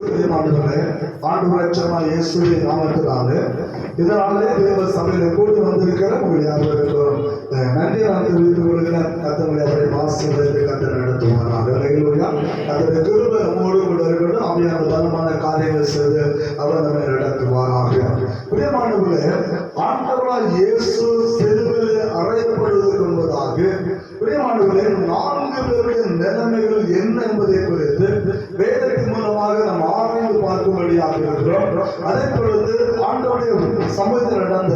பிரியமானவர்களே, ஆண்டவர் ரட்சகரான இயேசுவின் நாமத்தினாலே இதனாலே தேவ சபையில கூடி வந்திருக்கிற உங்கள் யாவருக்கும் நன்றி நான் தெரிவித்துக் கொள்கிறேன். அவரை கத்த நடத்துவாராக. நம்மோடு கூட பலமான காரியங்கள் செய்து அவர் நம்மை நடத்துவாராக. பிரியமானவர்களே ஆண்டவரால் இயேசு சிலுவையில் அறையப்படுவதற்கு முன்பதாக பிரியமானவர்களே நான்கு பேருடைய நிலைமைகள் என்ன என்பதை குறித்து வேதத்தின் ஆராய்ந்து இருக்கிறோம் அதே பொழுது ஆண்டோடைய சமூகத்தில் நடந்த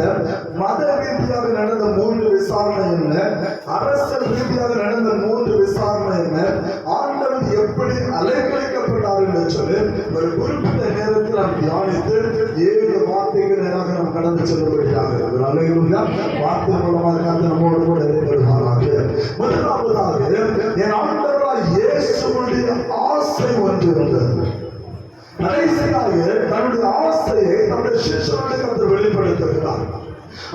மத ரீதியாக நடந்த மூன்று விசாரணை என்ன? அரசியல் ரீதியாக நடந்த மூன்று விசாரணை என்ன? ஆண்டவர் எப்படி அலைக்கழிக்கப்பட்டார் என்று சொல்லி ஒரு குறிப்பிட்ட நேரத்தில் நாம் தியானித்து ஏழு வார்த்தைக்கு நேராக நாம் கடந்து செல்லும்படியாக இருக்கிறோம் அலைகளும் வார்த்தை மூலமாக நம்மோடு கூட இடைபெறுவாராக முதலாவதாக சிஷ்யனுடைய கர்த்தர் வெளிப்படுத்துகிறார்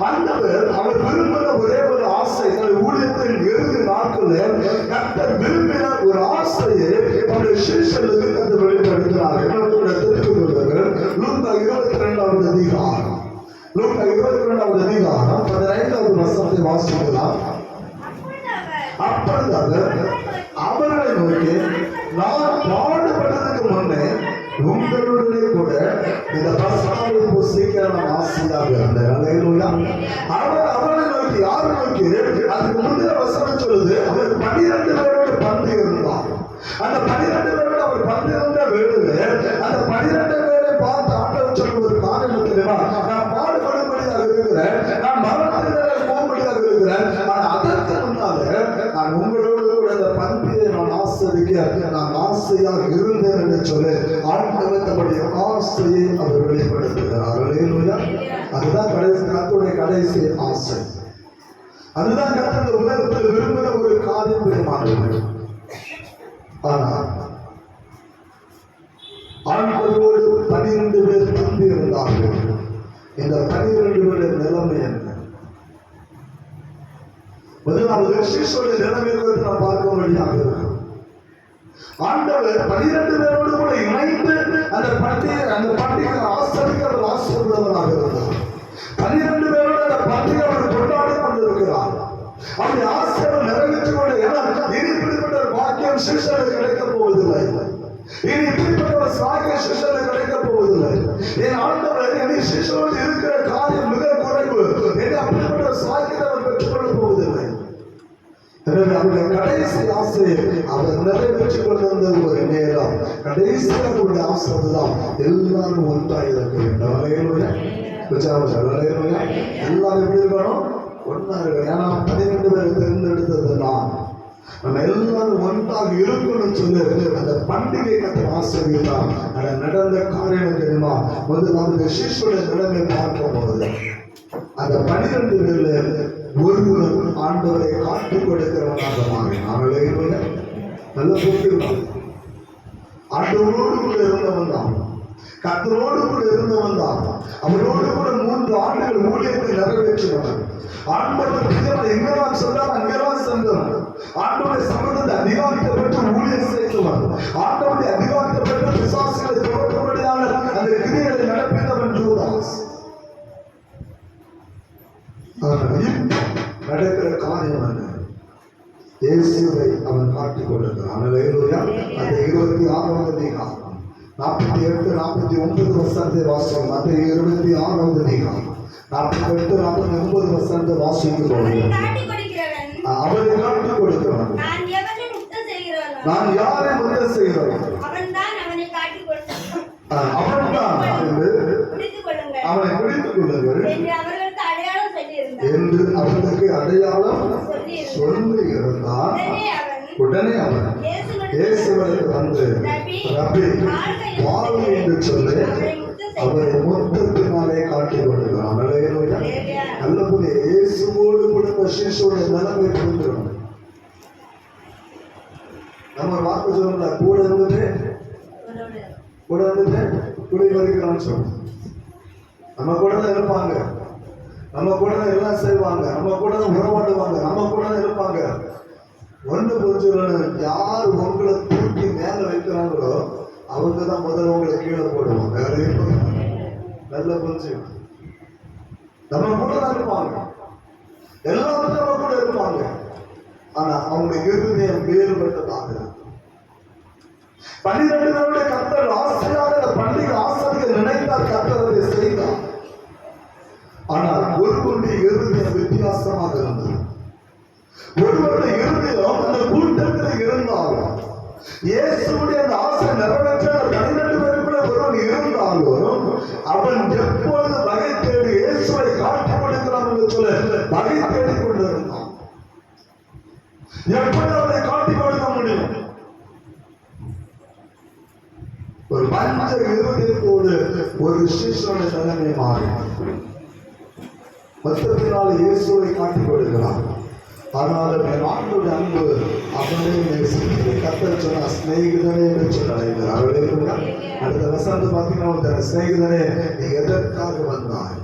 ஆண்டவர் அவர் விரும்பின ஒரே ஒரு ஆசை தன்னுடைய ஊழியத்தின் இறுதி நாட்களில் கர்த்தர் விரும்பின ஒரு ஆசையை தன்னுடைய சிஷ்யனுக்கு கர்த்தர் வெளிப்படுத்தினார். என்னோட தெரிந்து கொள்வார்கள் லூக்கா இருபத்தி ரெண்டாவது அதிகாரம். லூக்கா இருபத்தி ரெண்டாவது அதிகாரம் பதினைந்தாவது வசனத்தை வாசிக்கலாம். அப்பொழுது அவர் புசிக்க நான் ஆசையாக இருந்தேன் அவர் அவர்களை நோக்கி யாரை நோக்கி? அதுக்கு முந்தைய வசனம் சொல்லுது அவர் பன்னிரண்டு பேரோட பந்து இருந்தார். அந்த பன்னிரண்டு பேரோட அவர் பந்து இருந்த வேடுவே அந்த பன்னிரண்டு பேரை பார்த்து ஆண்டவர் சொல்ல ஒரு காரணம் தெரியுமா நான் பாடுபடும்படியாக இருக்கிறேன் நான் மரணத்தினரை போகும்படியாக இருக்கிறேன் ஆசிரிக்க நான் ஆசையாக இருந்தேன் என்று சொல்லி ஆண்டவர் தம்முடைய ஆசையை அவர் வெளிப்படுத்துகிறார். அதுதான் கடைசி கத்துடைய கடைசி ஆசை. அதுதான் கத்தந்த உலகத்தில் விரும்புகிற ஒரு காரியம் பெருமானது ஆனால் ஆண்களோடு பனிரெண்டு பேர் தம்பி இருந்தார்கள் இந்த பனிரெண்டு பேருடைய நிலைமை என்ன? முதலாவது சிசுடைய நிலைமை குறித்து நாம் பார்க்கும்படியாக இருக்கும். ஆண்டவர் பனிரெண்டு பேரோடு கூட இணைந்து அந்த பண்டிகை அந்த பட்டியை ஆசிரியர் அவர் ஆசிரியர்களாக இருந்தார் பனிரெண்டு பேரோடு அந்த பட்டியை அவர் கொண்டாடி கொண்டிருக்கிறார். அவருடைய ஆசிரியர் நிறைவேற்றிக் கொண்டு ஏன்னா இனி இப்படிப்பட்ட ஒரு பாக்கியம் சிஷனுக்கு கிடைக்க போவதில்லை. இனி இப்படிப்பட்ட ஒரு சாக்கிய சிஷனுக்கு கிடைக்க போவதில்லை. என் ஆண்டவர் இனி சிஷனோடு இருக்கிற காரியம் மிக குறைவு. இனி அப்படிப்பட்ட ஒரு சாக்கியத்தை அவர் பெற்றுக்கொள்ள கடைசி ஆசை அவர் நிறைவேற்றிக் கொண்டிருந்த ஒரு நேரம். கடைசி அவருடைய ஆசை அதுதான் எல்லாரும் ஒன்றாக இருக்க வேண்டும். அலையலுயா? அலையலுயா? எல்லாரும் எப்படி இருக்கணும்? ஒன்றா இருக்கணும். ஏன்னா பன்னிரெண்டு பேர் தேர்ந்தெடுத்தது நான். நம்ம எல்லாரும் ஒன்றாக இருக்கணும்னு சொல்லி அந்த பண்டிகை கட்ட ஆசிரியர் அதை நடந்த காரியம் தெரியுமா? முதலாவது சிசுடைய நிலைமை பார்க்கும் போது அந்த பனிரெண்டு பேர்ல ஒருவரும் ஆண்டவரை காட்டுக் கொடுக்கிறவனாக மாறினார்களே அல்லேலூயா. நல்ல புரிஞ்சுக்கணும் ஆண்டவரோடு கூட இருந்தவன் தான். கத்தரோடு கூட இருந்தவன் தான். அவரோடு கூட மூன்று ஆண்டுகள் ஊழியத்தை நிறைவேற்றினவன். ஆண்டவர் எங்கெல்லாம் சொன்னார் அங்கெல்லாம் சென்றவன் ஆண்டவருடைய சம்பந்தத்தை அதிகாரிக்கப்பட்டு ஊழியர் ஊழியம் செய்தவன். ஆண்டவருடைய அதிகாரத்தை இயேசுவை அவன் காட்டிக் கொண்டிருக்கிறான் அந்த இருபத்தி ஆறாவது அதிகாரம் நாற்பத்தி எட்டு நாற்பத்தி ஒன்பது வருஷத்தை வாசிக்கும் அந்த இருபத்தி ஆறாவது அதிகாரம் நாற்பத்தி எட்டு நாற்பத்தி ஒன்பது வருஷத்தை வாசிக்கும் கொடுக்கிறவன். அவரை காட்டிக் கொடுக்கிறவன். நான் யாரை முத்த அவன்தான் அவனை தான் அவனை பிடித்துக் கொள்ளுங்கள். என்று அவர்களுக்கு அடையாளம் சொல்லி இருந்தான் உடனே அவன் இயேசுவிற்கு வந்து ரபி வாழ்வு என்று சொல்லி அவரை மொத்தத்தினாலே காட்டிக் கொண்டிருக்கிறான். அல்லேலூயா. நல்லபடியா இயேசுவோடு கூட இந்த சிசுவோட நிலைமை புரிஞ்சிடும் நம்ம வாக்கு சொல்லல கூட இருந்துட்டு கூட இருந்துட்டு குடி வரைக்கிறான்னு சொல்லணும் நம்ம கூட தான் இருப்பாங்க. நம்ம கூட தான் எல்லாம் செய்வாங்க. நம்ம கூட தான் உறவாடுவாங்க நம்ம கூட தான் இருப்பாங்க ஒன்று புரிஞ்சுக்கணும் யார் உங்களை தூக்கி மேல வைக்கிறாங்களோ அவங்க தான் முதல்ல உங்களை கீழே போடுவாங்க. வேற நல்ல புரிஞ்சு நம்ம கூட தான் இருப்பாங்க. எல்லாரும் நம்ம கூட இருப்பாங்க. ஆனா அவங்க இருதயம் வேறுபட்டதாக பன்னிரெண்டு பன்னிரண்டு கத்தர் ஆசிரியர் அந்த பண்டிகை ஆசிரியர் நினைத்தார் கத்தர் செய்தார். ஆனால் ஒருவருடைய இருதயம் வித்தியாசமாக இருந்தது. ஒருவருடைய இருதயம் அந்த கூட்டத்தில் இருந்தாலும் இயேசுடைய அந்த ஆசை நிறைவேற்ற அந்த பன்னிரண்டு பேருக்குள்ள ஒருவன் இருந்தாலும் அவன் எப்பொழுது வகை தேடி இயேசுவை காட்டிக் என்று சொல்ல வகை தேடி கொண்டிருந்தான். எப்படி அவரை காட்டிக் கொடுக்க முடியும்? ஒரு மஞ்ச இருதயத்தோடு ஒரு சிஷ்யன தலைமை மாறி மொத்தத்தினால் இயேசுவை காட்டிக் கொடுக்கிறார் ஆனாலும் என் ஆண்டோட அன்பு அவனே நேசிக்கிறது கத்தர் சொன்னா சிநேகிதனே என்று அழைக்கிறார். அடுத்த வசனத்தை பார்த்தீங்கன்னா ஒருத்தர், சிநேகிதனே நீ எதற்காக வந்தாய்?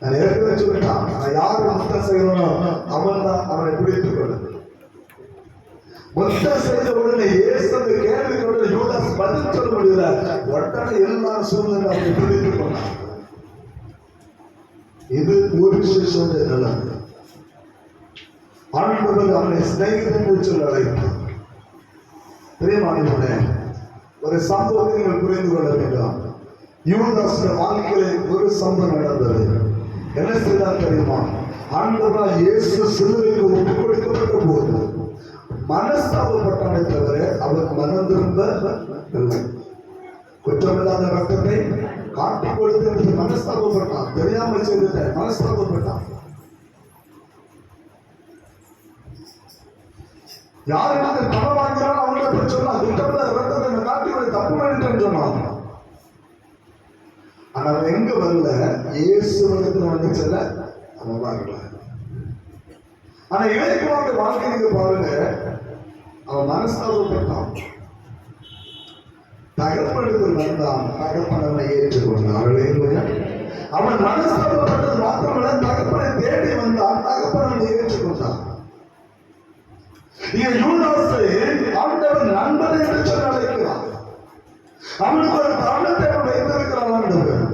நான் ஏற்கனவே சொல்லிட்டான். நான் யார் மொத்தம் செய்யணும் அவன் தான் அவனை பிடித்துக் கொள்ள மொத்தம் செய்த உடனே இயேசு அந்த கேள்வி உடனே யூதாஸ் பதில் சொல்ல முடியல. உடனே எல்லாரும் சூழ்நிலை அவனை பிடித்துக் கொண்டான் இது ஒரு சிசுடைய நல்லது ஆண்டவர் அவனை சிநேகிதன் என்று சொல்லி அழைத்தார். பிரியமானவனே ஒரு சம்பவத்தை நீங்கள் புரிந்து கொள்ள வேண்டும். யூதாஸ் வாழ்க்கையிலே ஒரு சம்பவம் நடந்தது. என்ன செய்தார் தெரியுமா? ஆண்டவரா இயேசு சிலுவைக்கு ஒப்பு கொடுக்கப்பட்ட போது மனஸ்தாபப்பட்டானே தவிர அவர் மனம் திரும்ப குற்றமில்லாத ரத்தத்தை காட்டி கொடுத்து மனஸ்தாபப்பட்டான் தெரியாமல் செய்த மனஸ்தாபப்பட்டான் யார் யாருக்கு பணம் வாங்கினாலும் அவங்கள போய் சொன்னா குற்றமில்லாத ரத்தத்தை நான் காட்டி கொடுத்து தப்பு பண்ணிட்டேன்னு சொன்னான். ஆனா அவன் எங்க வரல? இயேசு வந்து வந்து செல்ல? அவன் வாங்கல ஆனா இளைக்குமாரோட வாழ்க்கை நீங்க பாருங்க அவன் மனஸ்தாபப்பட்டான். தகப்பனுக்கு வந்தான். தகப்பன் அவனை ஏற்றுக்கொண்டான். அவன் மனஸ்தாபப்பட்டது மாத்திரமல்ல தகப்பனை தேடி வந்தான் தகப்பன் அவனை ஏற்றுக்கொண்டான் இங்க யூதாசு ஆண்டவன் நண்பன் என்று சொல்லி அழைக்கிறான் அவனுக்கு ஒரு தாண்டத்தை அவன் வைத்திருக்கிறான் ஆண்டவர்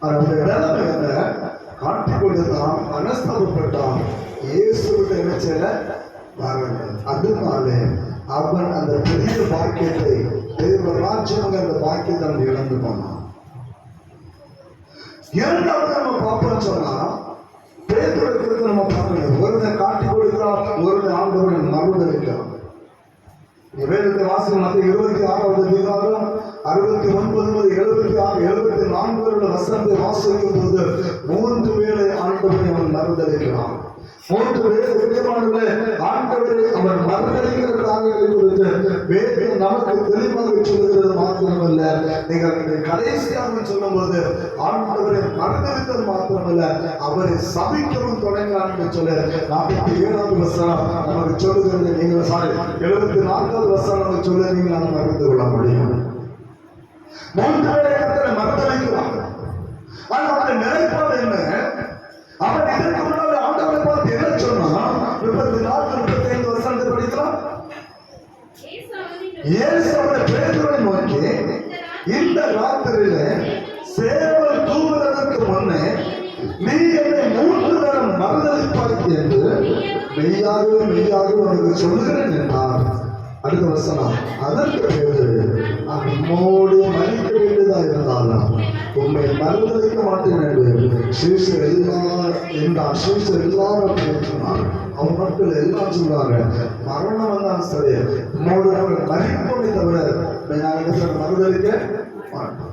ஆனா அந்த நிலைமை என்ன காட்டிக் கொண்டுதான் மனஸ்தாபப்பட்டான் இயேசுவிட்ட நினைச்சல வரணும் அதனாலே அவன் அந்த பெரிய பாக்கியத்தை தேவ ராஜ்யம் அந்த பாக்கியத்தை அவன் இழந்து போனான் இரண்டாவது நம்ம பார்ப்போம் சொன்னா பேதுரை குறித்து நம்ம பார்க்கணும் ஒருவனை காட்டி கொடுக்கிறான் ஒருவனை ஆண்டவனை மறுதளிக்கிறான் வேதத்தை வாசகம் மற்ற இருபத்தி ஆறாவது அதிகாரம் அறுபத்தி ஒன்பது முதல் எழுபத்தி ஆறு எழுபத்தி நான்கு வருட வசனத்தை வாசிக்கும் போது மூன்று வேளை ஆண்டவரை அவன் மறுதளிக்கிறான் மூன்று வேளை விதமானவர்களே ஆண்டவரை அவன் மறுதளிக்கிற காரியங்களை குறித்து வேதம் நமக்கு தெளிவாக மாத்திரமல்ல. நீங்கள் இதை கடைசியாக சொல்லும்போது ஆண்டவரை மறுதளித்தது மாத்திரமல்ல. அவரை சபிக்கவும் தொடங்கினார் என்று சொல்ல. நாற்பத்தி ஏழாவது வசனம் நமக்கு சொல்லுகிறது. நீங்கள் சாரி எழுபத்தி நான்காவது வசனம் நமக்கு சொல்ல. நீங்கள் நாம் அறிந்து கொள்ள முடியும். மூன்று வேளை கத்தனை மறுதளிக்கிறான் ஆனால் அவனுடைய நிலைப்பாடு என்ன? அவன் இதற்கு முன்னால் ஆண்டவரை பார்த்து என்ன சொன்னா முப்பத்தி நான்கு முப்பத்தி ஐந்து இயேசு பேதுரை நோக்கி இந்த ராத்திரியில சேவல் தூங்குவதற்கு முன்னே நீ என்னை மூன்று தரம் மறுதளிப்பாய் என்று மெய்யாகவே மெய்யாகவே உனக்கு சொல்லுகிறேன் என்றார். அடுத்த வசனம் அதற்கு பேரு நம்மோடு மனித மறிக்க இருந்தாலும் உண்மை மறுதளிக்க மாட்டேன் எல்லாரும் அப்படி அவன் மக்கள் எல்லாம் சொல்றாங்க மரணம் வந்தாலும் சரி உன்னோட நாங்கள் மறிப்போமே தவிர நான் என்ன சொல்ற மறுதளிக்க மாட்டோம்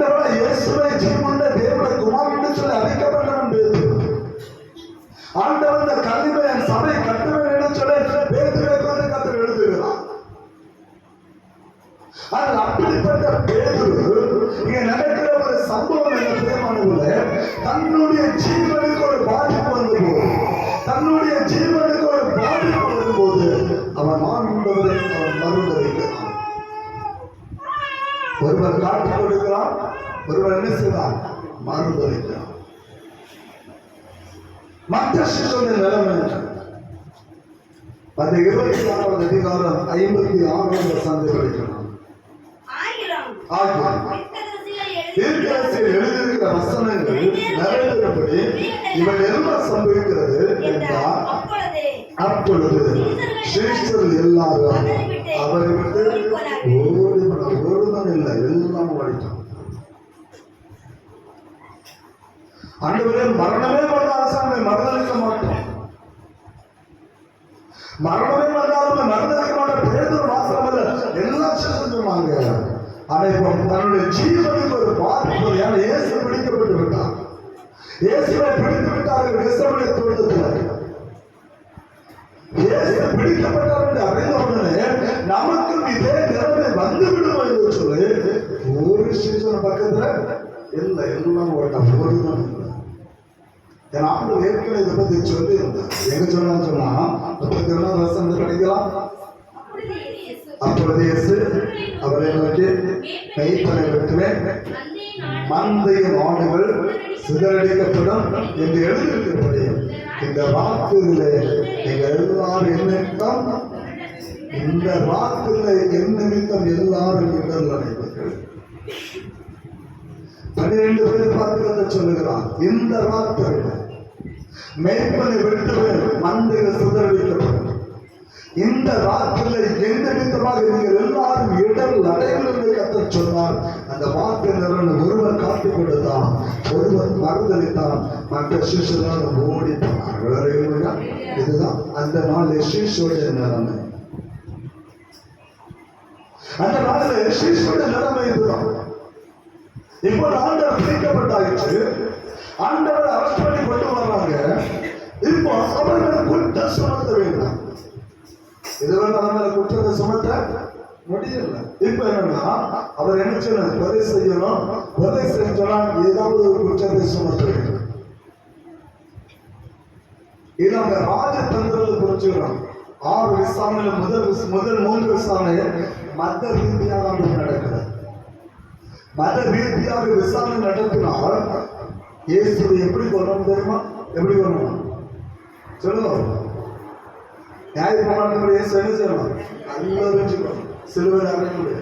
பேருடைய இயேசுவை ஜீவனுள்ள தேவனுடைய குமார் என்று சொல்லி அழைக்கப்பட்டவன் ஆண்டவர் இந்த கல்வியை என் சபை கட்டுவேன் என்று சொல்லி பேதுரை பார்த்து கத்தர் எழுதுகிறான் அது அப்படிப்பட்ட பேதுரு இங்க நடக்கிற ஒரு சம்பவம் என்ற பிரியமானவர்களே தன்னுடைய ஜீவனுக்கு ஒரு பாதிப்பு வந்தபோது தன்னுடைய ஜீவனுக்கு ஒரு பாதிப்பு வரும்போது அவன் ஆண்டவரை அவன் மறுதளிக்கிறான் ஒருவர் காட்டிக் கொடுக்கிறான் ஒருவர் என்ன செய்கிறான் மறுதளிக்கிறான் மற்ற சிசுடைய நிலைமை? அந்த இருபத்தி ஆறாவது அதிகாரம் ஐம்பத்தி ஆறாவது வசனத்தை படிக்கலாம். எழுதியிருக்கிற வசனங்கள் நிறைவேறும்படி இவள் என்ன சம்பவிக்கிறது என்றால் அப்பொழுது சிரேஷ்டர்கள் எல்லாரும் அவரை விட்டு ஓடி இல்லை எல்லாம் ஓடிட்டான் ஆண்டவரே மரணமே வந்தாலும் சாமி மரணளிக்க மாட்டோம். மரணமே வந்தாலும் மரணளிக்க மாட்டோம். பேதர் இல்ல எல்லாம் செஞ்சுருவாங்க ஆனா இப்ப தன்னுடைய ஜீவனுக்கு ஒரு பாதிப்பு ஏன்னா இயேசு பிடிக்கப்பட்டு விட்டார். இயேசுவை பிடித்து விட்டார்கள் கெசமனை தோட்டத்தில். இயேசு பிடிக்கப்பட்டார் என்று அறிந்த உடனே நமக்கும் இதே நிலைமை வந்து விடுமா என்று சொல்லி ஒரு சீசன் பக்கத்துல இல்ல எல்லாம் ஓட்டம் ஒருதான் ஏன்னா ஆண்டு ஏற்கனவே இதை பத்தி சொல்லி இருந்தார் எங்க சொன்னா சொன்னா முப்பத்தி ஒன்னாவது வருஷம் படிக்கலாம். அப்பொழுது இயேசு அவரை நோக்கி கைப்பனை வெட்டுவேன் மந்தைய நாடுகள் சிதறடிக்கப்படும் என்று எழுதியிருக்கப்படி இந்த வாக்குகளை நீங்க எல்லாரும் என்னிடம் இந்த வாக்குகளை என் நிமித்தம் எல்லாரும் இடல் அடைவீர்கள். பன்னிரண்டு பேர் பார்த்து கதை சொல்லுகிறார். இந்த வார்த்தை மேற்பனை வெட்டுவேன் மந்தைகள் சிதறடிக்கப்படும் இந்த வார்த்தைகளை எந்த விதமாக நீங்கள் எல்லாரும் இடல் அடைகிறது கத்த சொன்னார். அந்த வார்த்தை நிறன் ஒருவர் காட்டிக் கொடுத்தான். ஒருவர் மறுதளித்தான். மற்ற சிசுதான் ஓடி போனார்கள் இதுதான் அந்த நாளில் சிசுடைய நிலைமை. அந்த நாளில் சிசுடைய நிலைமை இதுதான். இப்போ ஆண்டவர் பிரிக்கப்பட்டாயிற்று. ஆண்டவர் அரெஸ்ட் பண்ணி கொண்டு வர்றாங்க. இப்போ அவர்கள் குற்றம் சுமத்த வேண்டாம். இதுவரை நம்ம குற்றத்தை சுமத்த முடியல. இப்ப என்னன்னா அவர் என்ன செய்யணும் கொலை செய்யணும். கொலை செஞ்சோம்னா ஏதாவது ஒரு குற்றத்தை சுமத்த வேண்டும். இது அவங்க ராஜதந்திரத்தை புரிஞ்சுக்கிறோம். ஆறு விசாரணையில முதல் முதல் மூன்று விசாரணை மத ரீதியாக நடக்குது. மத ரீதியாக விசாரணை நடத்தினால் இயேசுவை எப்படி கொள்ளணும் தெரியுமா? எப்படி கொள்ளணும் சொல்லுவோம் நியாய பிரமாணத்தில் இயேசு என்ன செய்யணும் நல்லா வச்சுக்கணும் சிலுவையில் அறைய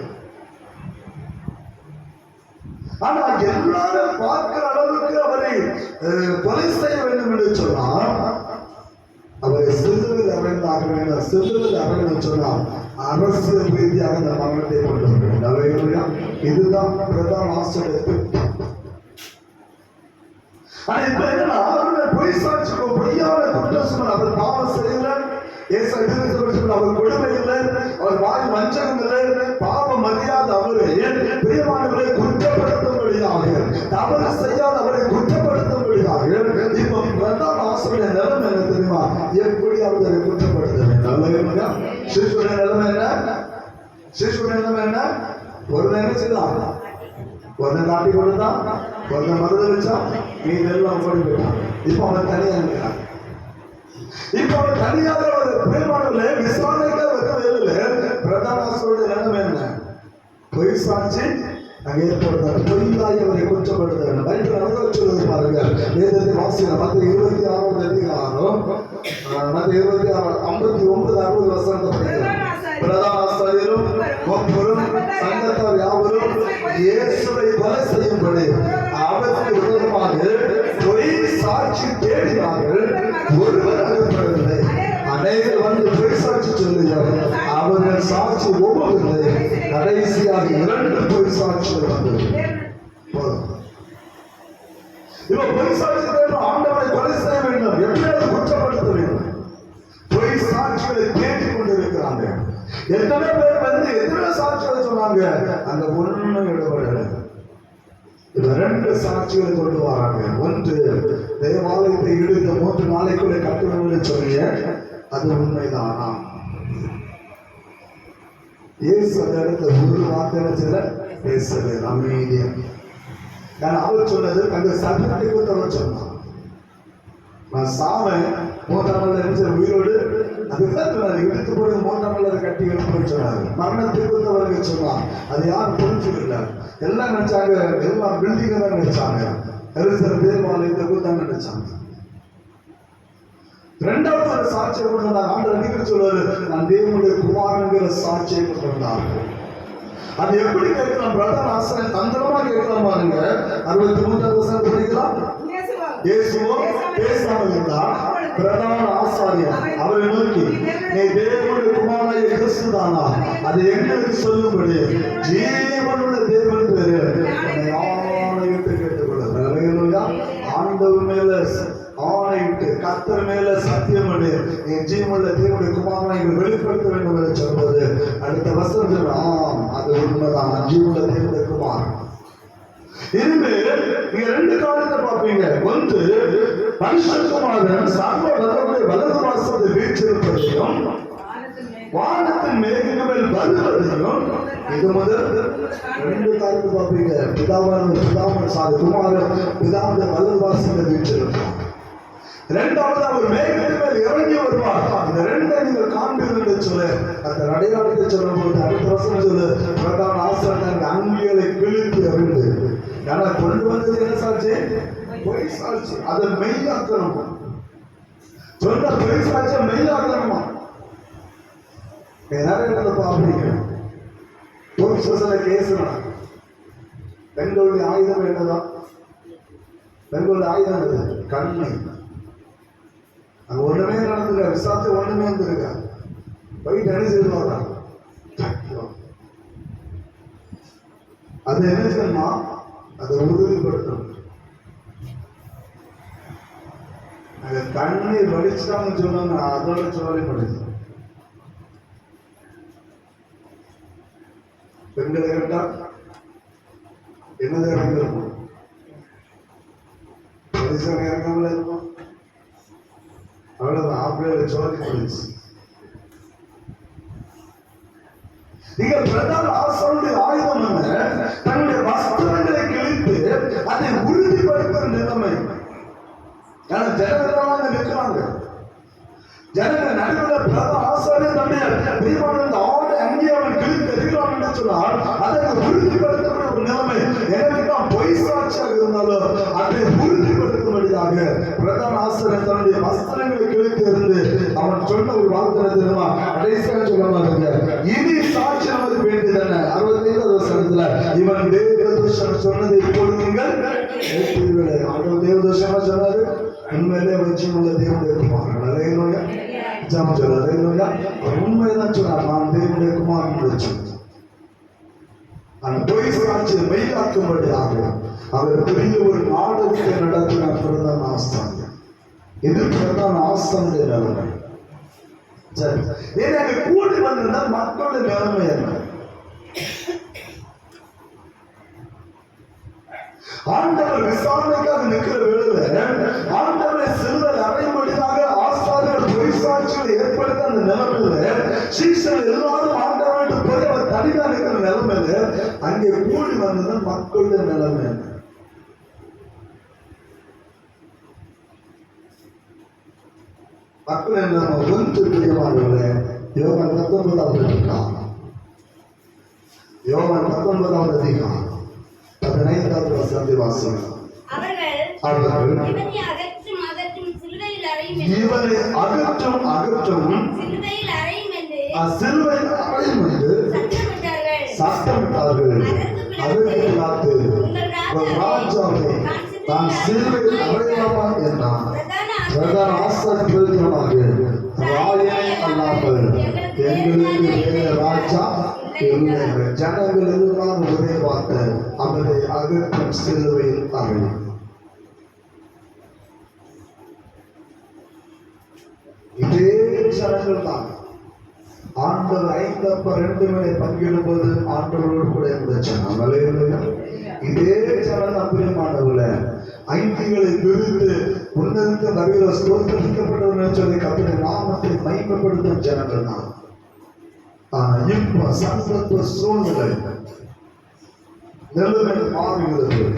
ஆனா எல்லாரும் பார்க்கிற அளவுக்கு அவரை கொலை செய்ய வேண்டும் என்று சொன்னால் அவரை சிறுவில் அறைந்தாக வேண்டும் சிலுவையில் அறையணும் சொன்னால் அரசியல் ரீதியாக நம்ம மரணத்தை கொண்டு வர வேண்டும் அல்லேலூயா. இதுதான் பிரதான ஆசிரியர். பொய் பொய்யான குற்றம் சொன்ன அவர் பாவம் செய்யல. அவர் கொடுமை இல்லை. அவர் வாய் வஞ்சகம் இல்லை. பாவம் பிரியமானவரை குற்றப்படுத்தும்படியாக. தவறு செய்யாத அவரை குற்றப்படுத்தும்படியாக. இப்போ பிரதான ஆசிரியர் நிலைமை என்ன தெரியுமா? எப்படி அவரை குற்றப்படுத்த வேண்டும் நல்ல நிலைமை என்ன? நிலைமை என்ன? ஒரு என்ன செய்தான் ஒருத்தன் காட்டி கொடுத்தான் ஒருத்தன் மறுதளிச்சான் நீ எல்லாம் ஓடி போயிட்டான் இப்போ அவன் தனியா இருக்கிறான். இப்போ அவன் தனியாக ஒரு பிரேமானவில்லை விசாரணைக்கு வைக்கவில்லை பிரதான ஆசிரியருடைய நிலைமை என்ன பொய் சாட்சி அங்கே ஏற்படுத்தார் பொய்யாய் அவரை குற்றப்படுத்த வேண்டும் பைபிள் சொல்லுது பாருங்க. வேதத்தை வாசிக்கலாம் மற்ற இருபத்தி ஆறாவது அதிகாரம் மற்ற இருபத்தி ஆறு ஐம்பத்தி ஒன்பது அறுபது படிக்கலாம் பிரதான ஆசிரியரும் சங்கத்தார் யாவரும் இயேசுவை கொலை செய்யும்படி அவருக்கு விரோதமாக பொய் சாட்சி தேடினார்கள். ஒருவர் அனுப்பவில்லை அநேகர் வந்து பொய் சாட்சி சொல்லுகிறார்கள் அவர்கள் சாட்சி ஒவ்வொருவரை கடைசியாக இரண்டு பொய் சாட்சிகள் வந்தது. சாட்சிகளை அந்த ஒண்ணு இடப்படல இந்த ரெண்டு சாட்சிகளை கொண்டு வராங்க. ஒன்று தேவாலயத்தை இழுத்த மூன்று நாளைக்குள்ளே கட்டணும்னு சொன்னீங்க அது உண்மைதானா? இயேசு அந்த இடத்துல ஒரு வார்த்தை செய்யல? பேசல அமைதியா. ஏன்னா அவர் சொன்னது அந்த சட்டத்தை கொடுத்தவர் சொன்னான். நான் சாவேன். மூன்றாம் நினைச்ச உயிரோடு அதுதான் சொன்னார் இடித்து போய் மூன்றாம் அதை கட்டி எழுப்புன்னு சொன்னார் மரணத்தை கொடுத்தவர்கள் சொன்னார் அது யாரும் புரிஞ்சுக்கல. எல்லாம் நினைச்சாங்க. எல்லாம் பில்டிங் தான் நினைச்சாங்க எரிசல் தேவாலயத்தை தான் நினைச்சாங்க. இரண்டாவது ஒரு சாட்சியை கொண்டு வந்தாங்க. ஆண்டவர் அடிக்கடி சொல்லுவாரு? நான் தேவனுடைய குமாரங்கிற சாட்சியை கொண்டு வந்தாங்க அது எப்படி கேட்கலாம்? பிரதர் ஆசிரியர் தந்திரமா கேட்கலாம் பாருங்க. அறுபத்தி மூன்றாவது படிக்கலாம்? பேசாமல் இருந்தார் பிரதான ஆசாரியர் அவரை நோக்கி நீ தேவனுடைய குமாராய கிறிஸ்துதானா? அது எங்களுக்கு சொல்லும்படி ஜீவனுடைய தேவன் பேரு. ஆணையிட்டு கேட்டுக்கொள்ள ஆண்டவர் மேல ஆணையிட்டு கத்தர் மேல சத்தியம் பண்ணி என் ஜீவனுள்ள தேவனுடைய குமாரனை வெளிப்படுத்த வேண்டும் என்று சொல்வது அடுத்த வசனம் சொல்ற, ஆம் அது உண்மைதான். ஜீவனுள்ள தேவனுடைய குமாரன். இனிமேல் நீங்க ரெண்டு காலத்தை பார்ப்பீங்க. ஒன்று பரிசுத்தமானவன் சர்வ வல்லமுடைய வலது வாசத்தை வீற்றிருப்பதையும் வானத்தின் மேகங்கள் மேல் வருவதையும் இது முதல். ரெண்டு காலத்தை பார்ப்பீங்க. பிதாவான பிதாமன் சாரி குமாரன் பிதாவுடைய வலது வாசத்தை வீற்றிருப்பான் இரண்டாவது அவர் மேகத்தின் மேல் இறங்கி வருவார். இந்த ரெண்டை நீங்கள் காண்பீர்கள் சொல்லு. அந்த அடையாளத்தை சொல்லும் போது அடுத்த வருஷம் சொல்லு பிரதான ஆசிரியர் அங்கியலை கிழித்து அறிந்து யாரா கொண்டு வந்தது என்ன சாட்சி? பொய் சாட்சி. அதை மெய்யாக்கணுமா? சொன்ன பொய் சாட்சியை மெய்யாக்கணுமா? நிறைய இடத்துல பார்ப்பீங்க பொய் சொசல கேசுனா? பெண்களுடைய ஆயுதம் என்னதான்? பெண்களுடைய ஆயுதம் என்னது? கண்மை அது ஒண்ணுமே நடந்திருக்க விசாரிச்சு ஒண்ணுமே வந்துருக்க போயிட்டு என்ன அது என்ன செய்யணுமா அதை உறுதிப்படுத்தணும். அது கண்ணீர் வடிச்சிட்டாங்கன்னு சொன்னாங்க அதோட சோழி முடியுது பெண்களை கேட்டா என்னது இறங்கிருக்கும் பரிசம் இறங்காமல இருக்கும். அவ்வளவுதான். ஆப்பிள சோழி படிச்சு. நீங்கள் பிரதான ஆசோடு ஆயுதம் என்ன? தன்னுடைய வஸ்திரங்களை கிழித்து அதை உறுதிப்படுத்துற நிலைமை. ஏன்னா ஜனங்களாக நிற்கிறாங்க. ஜனங்க நடுவில் பிரதான ஆசோடு தன்னுடைய பிரியமான ஆடு அங்கே அவன் கிழித்து எறிகிறான் சொன்னால் அதை உறுதிப்படுத்துகிற ஒரு நிலைமை. எனவே தான் பொய் சாட்சியாக இருந்தாலும் அதை உறுதிப்படுத்தும்படியாக பிரதான ஆசிரியர் தன்னுடைய வஸ்திரங்களை கிழித்து இருந்து அவன் சொன்ன ஒரு வார்த்தை தெரியுமா? கடைசியாக சொல்ல மாட்டேங்க இனி சாட்சி நமக்கு வேண்டியதென்ன அறுபத்தைந்தாவது வருஷத்துல இவன் தேவதூஷன் சொன்னதை இப்பொழுது நீங்கள் கேட்பீர்களே. ஆண்டவர் தேவதூஷமா சொன்னாரு. உண்மையிலே வச்சு உள்ள தேவனுடைய குமாரன் அலையிலோயா ஜாம சொல்ல அலையிலோயா உண்மைதான் சொன்னார். நான் தேவனுடைய குமாரன் வச்சு அந்த பொய் சாட்சியை மெய்யாக்கும்படியாக அவர் பெரிய ஒரு நாடகத்தை பிரதான இது பிரதான ஆஸ்தானுடைய நிலைமை சரி. ஏன்னா கூடி மக்களுடைய நிலைமை என்ன? ஆண்டவர் விசாரணைக்காக நிற்கிற வேளையில ஆண்டவரை சிறுவர் அறையும்படியாக ஆசாரியர் பொய்சாட்சிகளை ஏற்படுத்த அந்த நிலைமையில சீசன் எல்லாரும் ஆண்டவர்கிட்ட போய் அவர் தனியா இருக்கிற நிலைமையில அங்கே கூடி வந்தது மக்களுடைய நிலைமை மக்கள் என்ன ஒன்று பிரியமானவர்களே யோகன் பத்தொன்பதாவது அதிகாரம் யோகன் பத்தொன்பதாவது அதிகாரம். பதினைந்தாவது வசந்தி வாசகம் அவர்கள் இவனை அகற்றும் அகற்றும் சிலுவையில் சிலுவையில் சிலுவை அறையும் என்று சத்தமிட்டார்கள் அதற்கு ஒரு ராஜாவை தான் சிலுவை அறையலாமா என்றான். பிரதான ஆசாரி பிரயோஜனமாக ராயனை அல்லாமல் எங்களுக்கு ராஜா இல்லை ஜனங்கள் எல்லாம் ஒரே வார்த்தை அவரை அகற்றும் சிலுவையில் அறையும் இதே ஜனங்கள் தான். ஆண்டவர் ஐந்தப்ப ரெண்டு மேலே பங்கிடும்போது ஆண்டவரோடு கூட இருந்த ஜனம் அல்லேலூயா. இதே ஜனம் அப்பிரியமானவர்கள ஐந்துகளை பிரித்து உன்னதத்த வருகிற ஸ்தோத்திரிக்கப்பட்டவர்கள் சொல்லி கத்திர நாமத்தை மைமைப்படுத்தும் ஜனங்கள் தான். இப்ப சந்தர்ப்ப சூழ்நிலை. நிலைமை மாறுகிறது.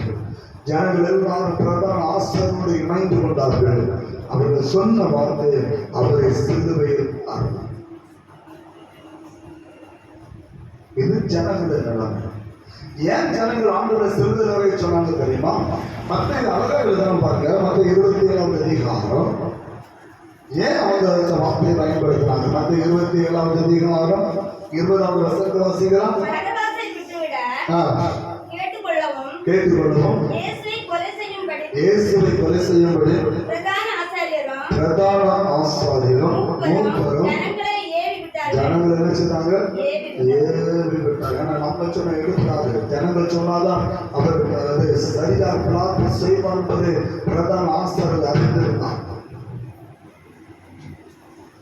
ஜனங்கள் எல்லாரும் பிரதான ஆசிரியரோடு இணைந்து கொண்டார்கள். அவர்கள் சொன்ன வார்த்தை அவரை சிலுவையில் இது ஜனங்களுடைய நிலைமை. ஏன் ஜனங்கள் ஆண்டவரை சிறுதல் சொன்னாங்க தெரியுமா? மத்த இது அழகா எழுதணும் பாருங்க மத்த இருபத்தி ஏழாவது அதிகாரம். ஏன் அவங்க அந்த வார்த்தையை பயன்படுத்துறாங்க மத்த இருபத்தி ஏழாவது அதிகாரம் இருபதாவது விட்டுவிட ஆ, கேட்டுக்கொள்ளவும் இயேசுவை கொலை செய்யும்படி பிரதான ஆசாரியரும் மூப்பரும் ஜனங்களை என்ன செய்தாங்க? ஏவி விட்டாங்க ஏன்னா நம்ம சொன்ன எடுக்கிறாரு ஜனங்கள் சொன்னாதான் அவர் அது சரியா பிளாட் செய்வார் என்பது பிரதான ஆசிரியர் அறிந்திருந்தார்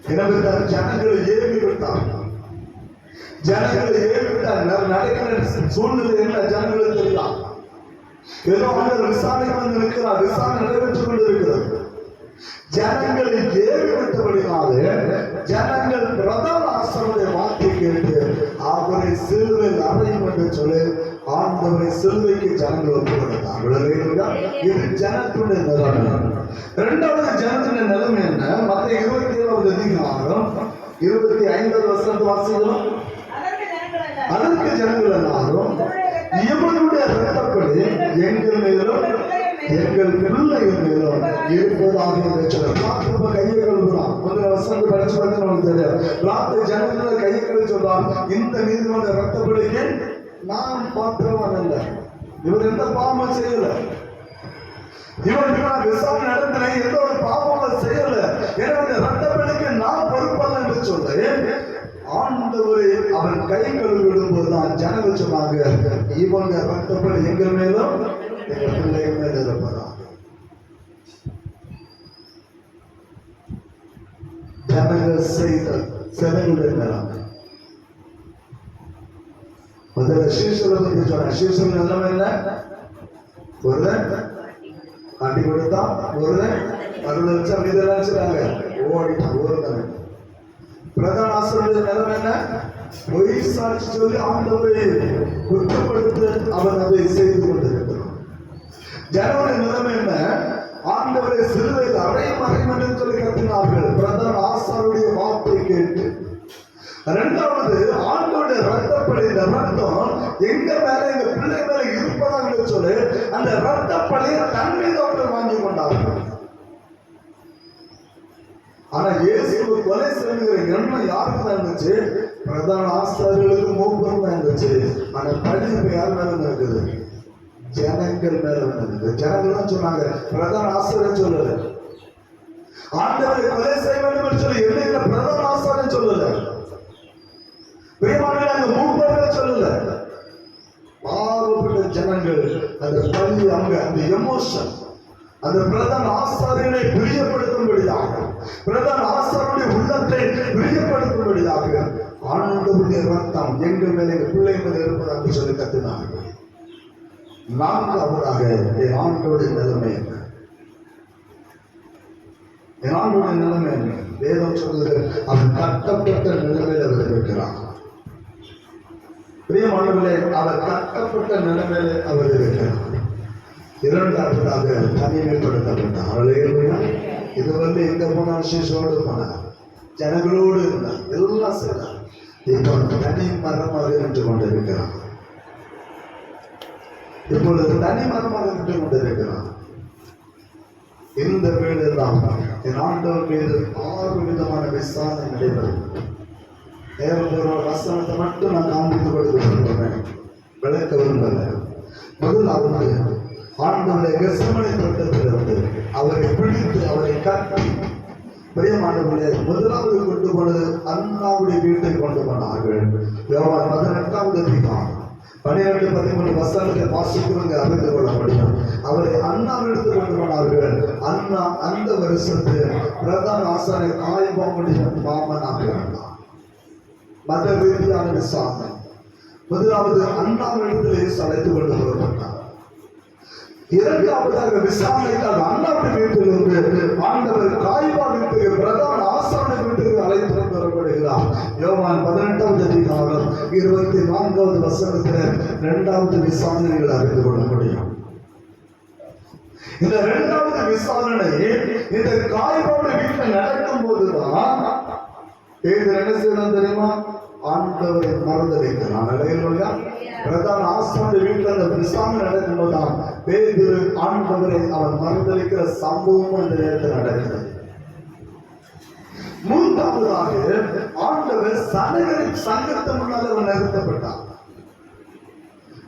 எனவே தான் ஜனங்களை ஏறி விட்டார் ஜனங்களை ஏறி விட்டார் நடக்கிற சூழ்நிலை என்ன ஜனங்களுக்கு தெரியலாம் ஏதோ ஆண்டவர் விசாரணை வந்து இருக்கிறார் விசாரணை நடைபெற்றுக் கொண்டிருக்கிறது. ஜனங்களை ஏவி விட்டபடினாலே ஜனங்கள் பிரதம ஆசிரியருடைய வார்த்தை கேட்டு அவரை சிறுவில் அறையும் என்று சொல்லி ஆண்டவரை சிலுவைக்கு ஜனங்கள் ஒப்புக்கொண்டார் இது ஜனத்துடைய நிலைமை இரண்டாவது ஜனத்துடைய நிலைமை என்ன மத்த இருபத்தி ஏழாவது அதிகாரம் இருபத்தி ஐந்தாவது வருஷத்து வாசிக்கிறோம் அதற்கு ஜனங்கள் என்றார், எல்லாரும் இவனுடைய ரத்தப்படி எங்கள் மேலும் எங்கள் பிள்ளைகள் மேலும் இருப்பதாக என்று கையை கழுவுறான். கொஞ்சம் வசனத்தை படிச்சு பார்த்து நமக்கு தெரியாது. ராத்திரி ஜனங்கள கையை கழுவி சொல்றான். இந்த நீதிமன்ற ரத்தப்படிக்கு நான் பாத்திரவான் அல்ல இவர் எந்த பாவமும் செய்யல. இவருக்கு நான் விசாரணை நடத்தின எந்த ஒரு பாவமும் செய்யல. எனவே ரத்தப்படிக்கு நான் பொறுப்பல்ல என்று சொல்றேன். ஆண்டவரை அவன் கை கழுவி விடும்போது ஜனங்கள் சொன்னாங்க இவங்க ரத்தப்படி எங்கள் மேலும் எங்கள் பிள்ளைகள் மேல இருப்பதா ஜனங்கள் செய்த சிலைகளுடைய நிலைமை முதல்ல சீசனை பத்தி சொன்ன சீசன் நிலைமை என்ன ஒருவன் காட்டி கொடுத்தா ஒருவன் அருள் வச்சா இதெல்லாம் வச்சுட்டாங்க. ஓடிட்டான் ஒருத்தன் பிரதான ஆசிரியர் நிலைமை என்ன? பொய் சாட்சி சொல்லி ஆண்டவரை குற்றப்படுத்த அவன் அதை செய்து கொண்டிருக்கிறான். ஜனவரி நிலைமை என்ன? ஆண்டவரை சிறுவையில் அரை அறையும் சொல்லி கத்தினார்கள். பிரதான ஆசாருடைய வார்த்தை கேட்டு. இரண்டாவது ஆண்டு ஆண்டோடைய ரத்தப்படி இந்த ரத்தம் எங்க மேல எங்க பிள்ளை மேல இருப்பதாக சொல்லி அந்த ரத்தப்படியை தன் மீது அவர்கள் வாங்கி கொண்டார்கள். ஆனா இயேசுவை கொலை செல்கிற எண்ணம் யாருக்கு தான் இருந்துச்சு? பிரதான ஆசிரியர்களுக்கு மூப்பம் தான் இருந்துச்சு. ஆனா பழிப்பு யார் மேல இருக்குது ஜனங்கள் மேல இருக்குது ஜனங்கள் தான் சொன்னாங்க பிரதான ஆசிரியர் சொல்லல. ஆண்டவரை கொலை செய்ய வேண்டும் என்று சொல்லி என்ன பிரதான ஆசிரியர் சொல்லல? பிரியமான அந்த மூப்பர்கள் சொல்லல பாவப்பட்ட ஜனங்கள் அந்த பள்ளி அங்க அந்த எமோஷன் அந்த பிரதம ஆசாரியனை பிரியப்படுத்தும்படியாக பிரதம ஆசாரனுடைய உள்ளத்தை பிரியப்படுத்தும்படியாக ஆண்டவருடைய ரத்தம் எங்கள் மேலே எங்கள் பிள்ளை மேலே இருப்பதாக சொல்லி கத்தினார்கள். நான்காவதாக என் ஆண்டோடைய நிலைமை என்ன? என் ஆண்டோடைய நிலைமை என்ன? வேதம் சொல்லுது அவன் கட்டப்பட்ட நிலைமையில் அவர் இருக்கிறான் பிரியமானவர்களே அவர் கட்டப்பட்ட நிலைமையில அவர் இருக்கிறார். இரண்டாவதாக தனிமைப்படுத்தப்பட்டார். அலையா இது வந்து எங்க போனா சிசுவோடு போனார். ஜனங்களோடு இருந்தார். எல்லாம் செய்தார். இப்போ தனி மரமாக நின்று கொண்டிருக்கிறார். இப்பொழுது தனி மரமாக நின்று கொண்டிருக்கிறார். இந்த வேலையெல்லாம் என் ஆண்டவர் மீது ஆறு விதமான விசாரணை நடைபெறும் தேவனுடைய ஒரு வசனத்தை மட்டும் நான் காண்பித்துக் கொடுக்க விரும்புகிறேன் விளக்க விரும்பல. முதலாவது ஆண்டவரை கசமனை தோட்டத்திலிருந்து அவரை பிடித்து அவரை கட்டி பிரியமானவர்களே முதலாவது கொண்டு போனது அண்ணாவுடைய வீட்டை கொண்டு போனார்கள். யோவான் பதினெட்டாவது அதிகம் பன்னிரண்டு பதிமூணு வசனத்தை வாசிக்கிறவங்க அறிந்து கொள்ள முடியும். அவரை அண்ணாவிடத்து கொண்டு போனார்கள். அண்ணா அந்த வருஷத்து பிரதான ஆசானை காய்பாமுடைய மாமனாக இருந்தார் மத ரீதியான விசாரணை முதலாவது அண்ணாவிடத்தில் இயேசு அழைத்து கொண்டு வரப்பட்டார் இரண்டாவதாக விசாரணைக்காக அண்ணாவின் வீட்டிலிருந்து ஆண்டவர் காய்பா வீட்டுக்கு பிரதான ஆசான வீட்டுக்கு அழைத்து வரப்படுகிறார். யோவான் பதினெட்டாவது அதிகாரம் இருபத்தி நான்காவது வசனத்தில் இரண்டாவது விசாரணைகள் அறிந்து கொள்ள முடியும். இந்த இரண்டாவது விசாரணை இந்த காய்பாடு வீட்டில் நடக்கும் போதுதான் பேதர் என்ன செய்யலாம் தெரியுமா? ஆண்டவரை மறந்து வைக்கிறான் அலையிலா பிரதான ஆசிரியர் வீட்டில் அந்த விசாரணை நடக்கும் போதுதான் பேதர் ஆண்டவரை அவன் வைக்கிற சம்பவம் அந்த நேரத்தில் நடக்கிறது. மூன்றாவதாக ஆண்டவர் சனகரின் சங்கத்தை முன்னால் அவர் நிறுத்தப்பட்டார்.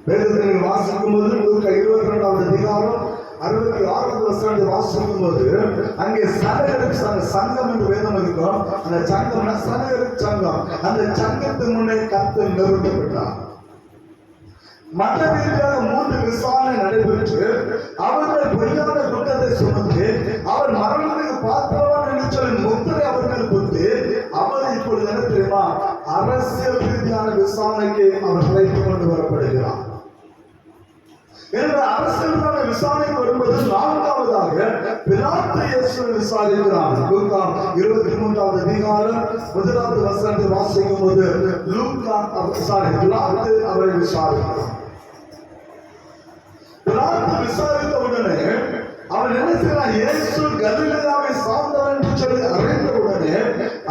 வேதத்தை வாசிக்கும் போது இருபத்தி ரெண்டாவது அதிகாரம் அறுபத்தி ஆறாவது வருஷம் வாசிக்கும் போது அங்கே சனகரின் சங்கம் என்று வேதம் இருக்கும் அந்த சங்கம்னா சனகரின் சங்கம். அந்த சங்கத்தின் முன்னே கத்து நிறுத்தப்பட்டார் மற்ற ரீதியாக மூன்று விசாரணை நடைபெற்று அவர்கள் பொய்யான குற்றத்தை சுமந்து அவர் மரணத்துக்கு பாத்திரவான் என்று சொல்லி முத்திரை அவர்கள் கொடுத்து அவர் இப்பொழுது என்ன தெரியுமா? அரசியல் ரீதியான விசாரணைக்கு அவர் அழைத்து கொண்டு வரப்படுகிறார். என்ற அரசியலான விசாரணை வரும்போது நான்காவதாக பிலாத்து இயேசு விசாரிக்கிறான் லூக்கா இருபத்தி மூன்றாவது அதிகாரம் முதலாவது வசனத்தை வாசிக்கும் போது லூக்கா சாரி பிலாத்து அவரை விசாரிக்கிறார். பிலாத்து விசாரித்த உடனே அவன் என்ன செய்யறான் இயேசு கலிலேயாவை சார்ந்தவன் என்று சொல்லி அறிந்த உடனே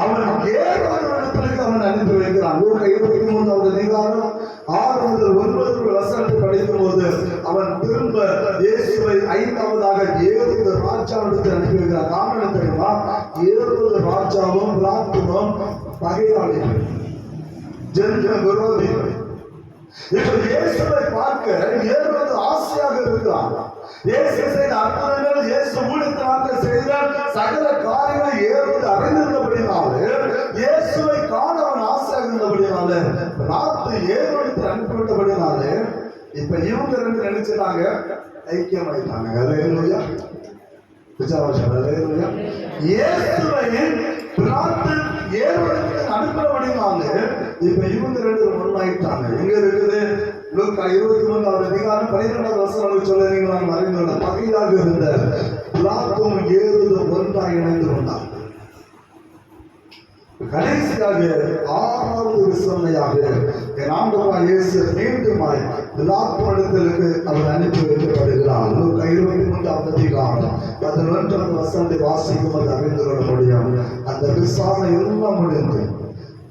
அவன் ஏழாவது இடத்திற்கு அவன் அனுப்பி வைக்கிறான். லூக்கா இருபத்தி மூன்றாவது அதிகாரம் ஆறு முதல் ஒன்பது வசனத்தை படிக்கும் போது அவன் திரும்ப இயேசுவை ஐந்தாவதாக ஏழு ராஜாவிடத்தில் அனுப்பி காரணம் தெரியுமா? ஏழு ராஜாவும் பிளாத்துவும் பகையாளிகள். ஜென்ம விரோதிகள் இப்ப இயேசுவை பார்க்க ஏறுவது ஆசையாக இருக்கிறார். இயேசு செய்த அற்புதங்கள் இயேசு ஊழியத்தினாக செய்த சகல காரியங்களை ஏறுவது அறிந்திருந்தபடினாலே இயேசுவை காண அவன் ஆசையாக இருந்தபடினாலே ராத்து ஏறுவதற்கு இப்ப இவங்க ரெண்டு நினைச்சிட்டாங்க. ஐக்கியமாயிட்டாங்க. அலையலுயா விசாவாசம் அலையலுயா இயேசுவை பிரார்த்து ஏறுவதற்கு அனுப்பினபடினாலே இப்ப இவங்க ரெண்டு ஒன்றாயிட்டாங்க. எங்க இருக்குது? லூக்கா இருபத்தி மூன்றாவது அதிகாரம் பனிரெண்டாவது வசனம் சொல்லுறீங்களா அறிந்துள்ள பகையாக இருந்த பிளாத்தும் ஏறுவதும் ஒன்றாக இணைந்து கொண்டார். கடைசியாக ஆறாவது விசாரணையாக என் ஆண்டவா இயேசு மீண்டுமாய் பிலாத்துவனத்திற்கு அவர் அனுப்பி வைக்கப்படுகிறார். லூக்கா இருபத்தி மூன்றாவது அதிகாரம் பதினொன்றாவது வசனத்தை வாசிக்கும் அது அறிந்து கொள்ள முடியும். அந்த விசாரணை எல்லாம் முடிந்து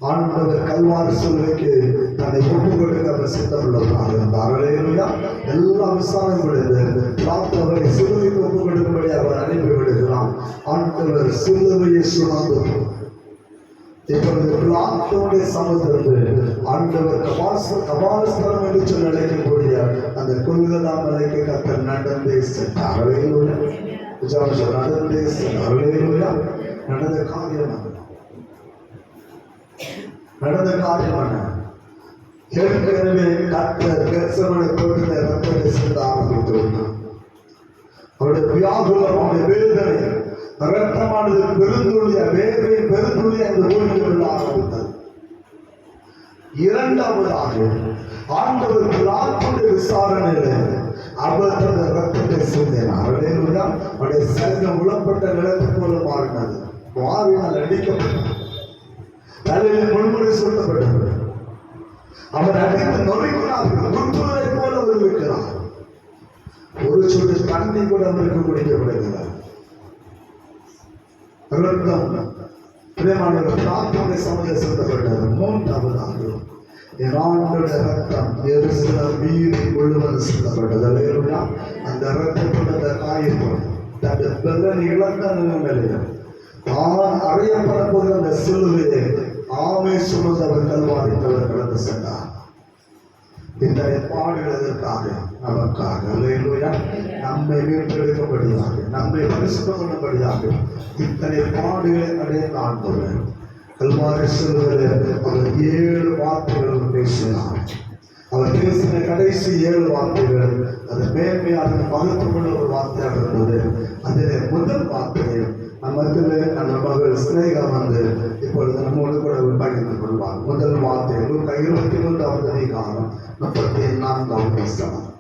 ஆண்டவர் கல்வாறு சொல்லுக்கு தன்னை ஒப்பு கொடுக்க அவர் சித்தமுள்ளவராக இருந்தார்களே அல்லேலூயா. எல்லா விசாரணை முடிந்து பிரார்த்தவரை சிலுவைக்கு ஒப்பு கொடுக்கும்படி அவர் அனுப்பி விடுகிறார். ஆண்டவர் சிலுவையை சுமந்து இப்பொழுது பிளாத்தோடைய சமுதிரத்தில் ஆண்டவர் கபாச கபாலஸ்தலம் என்று சொல்லி அழைக்கக்கூடிய அந்த கொள்கதா மலைக்கு கத்தர் நடந்தே சென்றார். நடந்தே சென்றார். நடந்த காரியம் நடந்த ஏற்கனவே கத்தர் கெசமனை தோட்டத்தை ரத்தத்தை சென்று ஆரம்பித்து அவருடைய வியாகுலம் அவருடைய வேதனை ரத்தமானது பெருந்துளிய வேர்வை பெருந்துளிய அந்த பூமியில் ஆரம்பித்தது இரண்டாவதாக ஆண்டவர் பிலாத்துடைய விசாரணையில அவர் தந்த ரத்தத்தை சிந்தினார் அவருடைய அவருடைய சரீரம் உளப்பட்ட நிலத்தை போல மாறினது. மாறினால் அடிக்கப்பட்டது. தலையில் முன்முறை சொல்லப்பட்டது அவர் அடித்து நொறுக்கிறார்கள் துன்புரை போல அவர் இருக்கிறார் ஒரு சொல்லு தண்ணி கூட அவருக்கு குடிக்கப்படுகிறார் ரத்தம் பிரியமானவர் பிரார்த்தனை சமயம் செலுத்தப்பட்டது மூன்றாவதாக இராணுடைய ரத்தம் எருசல மீறி முழுவதும் சிந்தப்பட்டது அல்லேலூயா. அந்த ரத்தத்தோட அந்த காயத்தோடு பெலன் இழந்த நிலைமையில தான் அறையப்பட போகிற அந்த சிலுவையை ஆமை சுமந்தவர் கடந்து சென்றார். பாடுகிறதற்காக நமக்காக. அல்லேலூயா. நம்மை மீட்டெடுக்கப்படுவதாக நம்மை பரிசுத்தம் பண்ணும்படியாக இத்தனை பாடுகளை அடைந்த ஆண்டவர் கல்வாரி சிலுவையில் அவர் ஏழு வார்த்தைகள் பேசினார். அவர் பேசின கடைசி ஏழு வார்த்தைகள் அது மேன்மையாக மகத்துவமுள்ள ஒரு வார்த்தையாக இருந்தது. அதில் முதல் வார்த்தையை நமக்கு அந்த மகள் சினேகா வந்து இப்பொழுது நம்மோடு கூட பகிர்ந்து கொள்வார். முதல் வார்த்தை நூற்றி இருபத்தி மூன்றாவது அதிகாரம் முப்பத்தி நான்காவது வசனம்.